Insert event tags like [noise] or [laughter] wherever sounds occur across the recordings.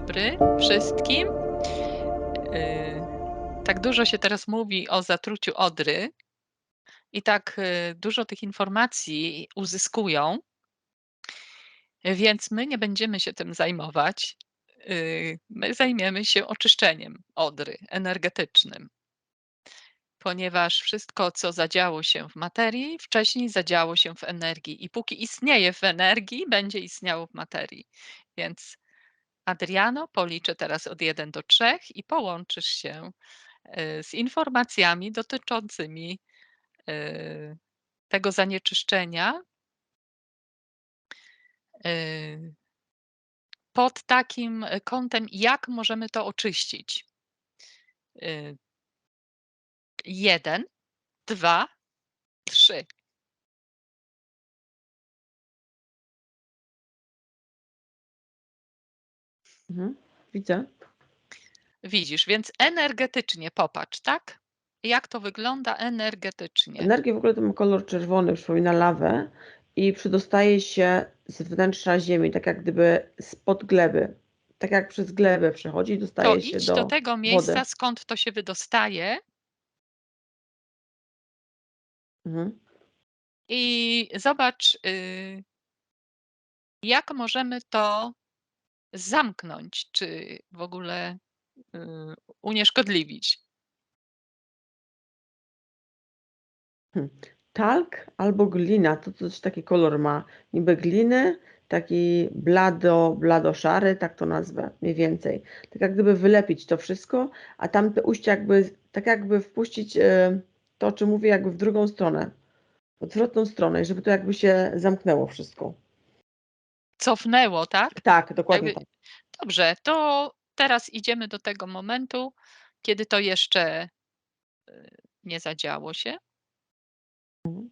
dobry wszystkim. Y, tak dużo się teraz mówi o zatruciu odry i tak y, dużo tych informacji uzyskują, więc my nie będziemy się tym zajmować. Y, my zajmiemy się oczyszczeniem odry energetycznym, ponieważ wszystko, co zadziało się w materii, wcześniej zadziało się w energii i póki istnieje w energii, będzie istniało w materii. Więc Adriano, policzę teraz od 1 do 3 i połączysz się y, z informacjami dotyczącymi y, tego zanieczyszczenia y, pod takim kątem, jak możemy to oczyścić. Jeden, dwa, trzy. Mhm. Widzę. Widzisz, więc energetycznie popatrz, tak? Jak to wygląda energetycznie? Energia w ogóle to ma kolor czerwony, przypomina lawę i przedostaje się z wnętrza ziemi, tak jak gdyby spod gleby. Tak jak przez glebę przechodzi i To dostaje się idź do do tego miejsca, wody. skąd to się wydostaje Mhm. i zobacz, y, jak możemy to zamknąć, czy w ogóle y, unieszkodliwić. Hmm. Talk albo glina, to też taki kolor ma. Niby gliny, taki blado, blado-szary, tak to nazwę mniej więcej. Tak jak gdyby wylepić to wszystko, a tamte ujście jakby, tak jakby wpuścić e, to, o czym mówię, jakby w drugą stronę. Odwrotną stronę, żeby to jakby się zamknęło wszystko. Cofnęło, tak? Tak, dokładnie Jakby- tak. Dobrze, to teraz idziemy do tego momentu, kiedy to jeszcze y, nie zadziało się. Mhm.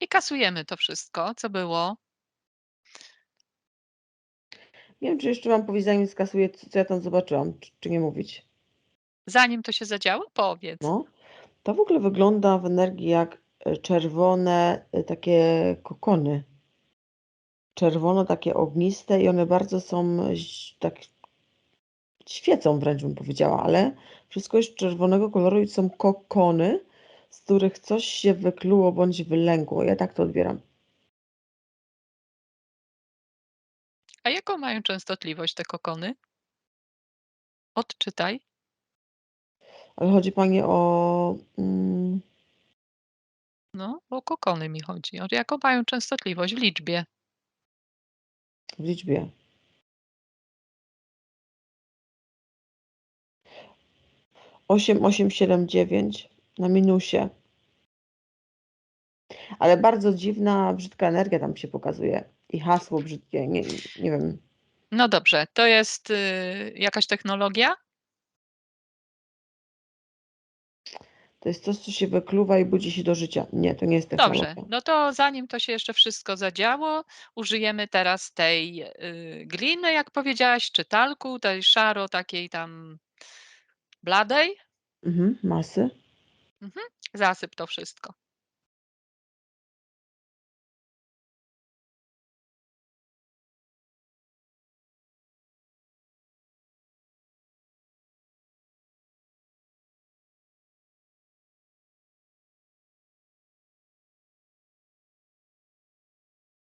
I kasujemy to wszystko, co było. Nie wiem, czy jeszcze mam powiedzieć, zanim skasuję, co, ja tam zobaczyłam, czy, czy nie mówić. Zanim to się zadziało, powiedz. No, to w ogóle wygląda w energii jak e, czerwone e, takie kokony. Czerwono, takie ogniste i one bardzo są ś- tak świecą wręcz bym powiedziała, ale wszystko jest czerwonego koloru i są kokony, z których coś się wykluło bądź wylęgło. Ja tak to odbieram. A jaką mają częstotliwość te kokony? Odczytaj. Ale chodzi Pani o mm, No, o kokony mi chodzi. O jaką mają częstotliwość w liczbie? w liczbie. Osiem, osiem, siedem, dziewięć na minusie. Ale bardzo dziwna, brzydka energia tam się pokazuje. I hasło brzydkie, nie, nie wiem. No dobrze, to jest y, jakaś technologia? To jest coś, co się wykluwa i budzi się do życia. Nie, to nie jest technologia. Dobrze, no to zanim to się jeszcze wszystko zadziało, użyjemy teraz tej y, gliny, jak powiedziałaś, czy talku, tej szaro takiej tam bladej. Mhm, masy. Zasyp to wszystko.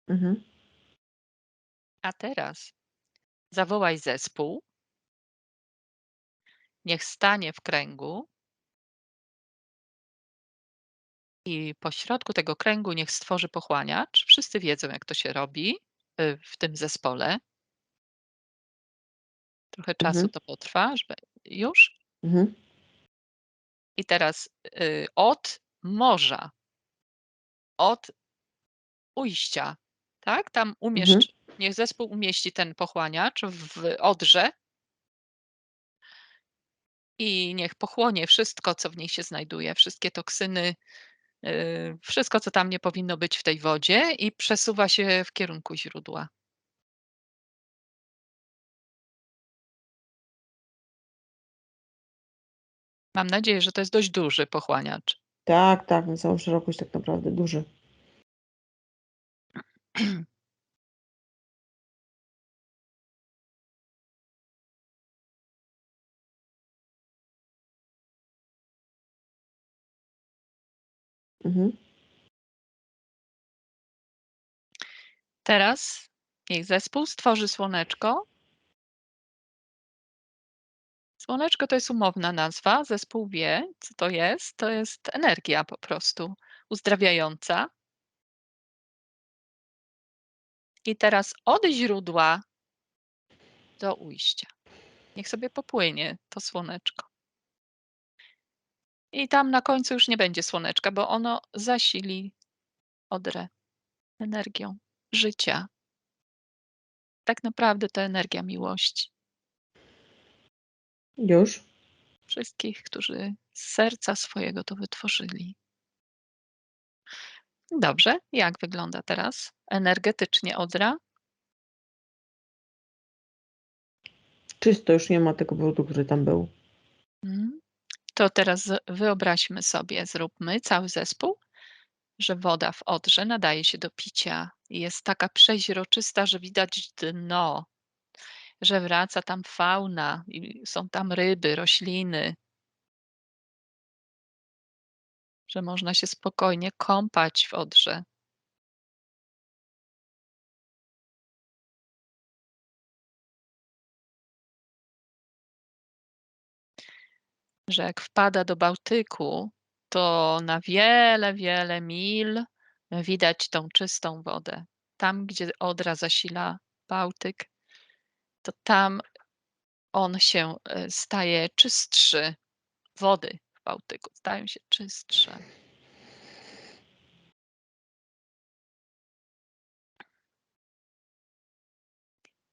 Mhm. A teraz zawołaj zespół. Niech stanie w kręgu. I po środku tego kręgu niech stworzy pochłaniacz. Wszyscy wiedzą, jak to się robi y, w tym zespole. Trochę czasu Mhm. to potrwa, żeby już. Mhm. I teraz y, od morza, od ujścia, tak? Tam umieszcz, niech zespół umieści ten pochłaniacz w odrze i niech pochłonie wszystko, co w niej się znajduje, wszystkie toksyny, y, wszystko, co tam nie powinno być w tej wodzie i przesuwa się w kierunku źródła. Mam nadzieję, że to jest dość duży pochłaniacz. Tak, tak, na całą szerokość tak naprawdę duży. [clears throat] Mhm. Teraz niech zespół stworzy słoneczko. Słoneczko to jest umowna nazwa, zespół wie, co to jest. To jest energia po prostu uzdrawiająca. I teraz od źródła do ujścia. Niech sobie popłynie to słoneczko. I tam na końcu już nie będzie słoneczka, bo ono zasili Odrę energią życia. Tak naprawdę to energia miłości. Już? Wszystkich, którzy z serca swojego to wytworzyli. Dobrze, jak wygląda teraz energetycznie Odra? Czysto, już nie ma tego brudu, który tam był. Mhm. To teraz wyobraźmy sobie, zróbmy cały zespół, że woda w Odrze nadaje się do picia jest taka przeźroczysta, że widać dno, że wraca tam fauna są tam ryby, rośliny. Że można się spokojnie kąpać w Odrze. Że jak wpada do Bałtyku, to na wiele, wiele mil widać tą czystą wodę. Tam, gdzie Odra zasila Bałtyk, to tam on się e, staje czystszy. Wody Bałtyku stają się czystsze.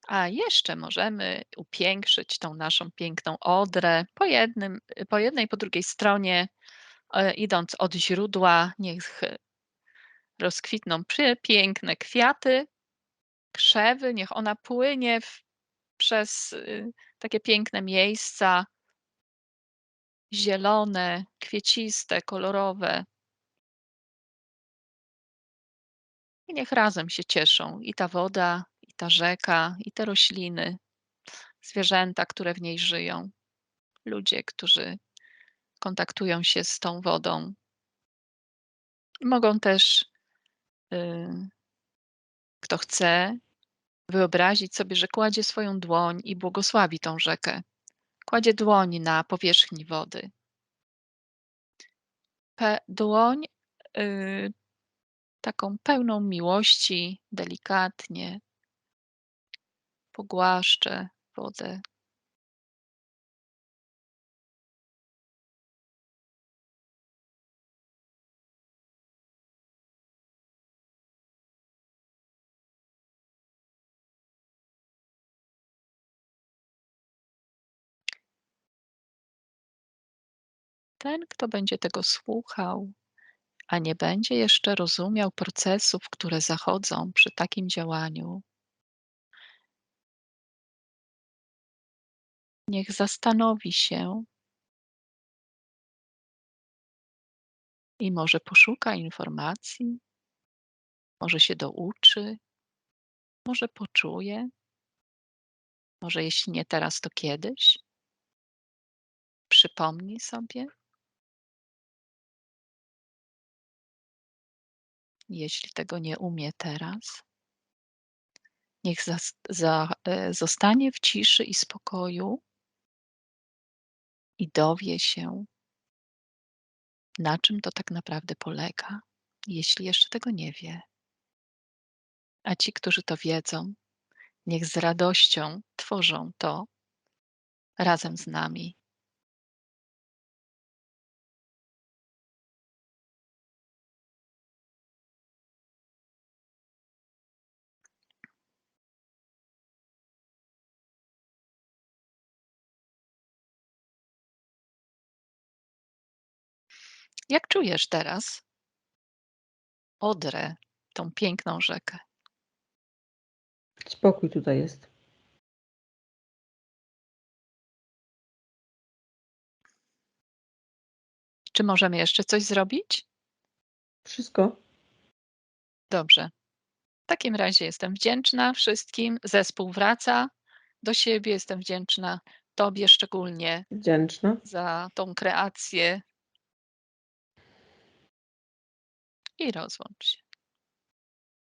A jeszcze możemy upiększyć tą naszą piękną Odrę po jednym po jednej, po drugiej stronie, e, idąc od źródła, niech rozkwitną przepiękne kwiaty, krzewy, niech ona płynie w przez, y, takie piękne miejsca zielone, kwieciste, kolorowe. I niech razem się cieszą i ta woda, i ta rzeka, i te rośliny, zwierzęta, które w niej żyją, ludzie, którzy kontaktują się z tą wodą. Mogą też, y, kto chce, wyobrazić sobie, że kładzie swoją dłoń i błogosławi tą rzekę. Kładzie dłoń na powierzchni wody. Pe dłoń y, taką pełną miłości, delikatnie pogłaszczę wodę. Ten, kto będzie tego słuchał, a nie będzie jeszcze rozumiał procesów, które zachodzą przy takim działaniu, niech zastanowi się i może poszuka informacji, może się douczy, może poczuje, może jeśli nie teraz, to kiedyś. Przypomnij sobie. Jeśli tego nie umie teraz, niech zas- za, e, zostanie w ciszy i spokoju i dowie się, na czym to tak naprawdę polega, jeśli jeszcze tego nie wie. A ci, którzy to wiedzą, niech z radością tworzą to razem z nami. Jak czujesz teraz Odrę, tą piękną rzekę? Spokój tutaj jest. Czy możemy jeszcze coś zrobić? Wszystko? Dobrze. W takim razie jestem wdzięczna wszystkim. Zespół wraca do siebie. Jestem wdzięczna tobie szczególnie Wdzięczna. za tą kreację. I rozłącz się.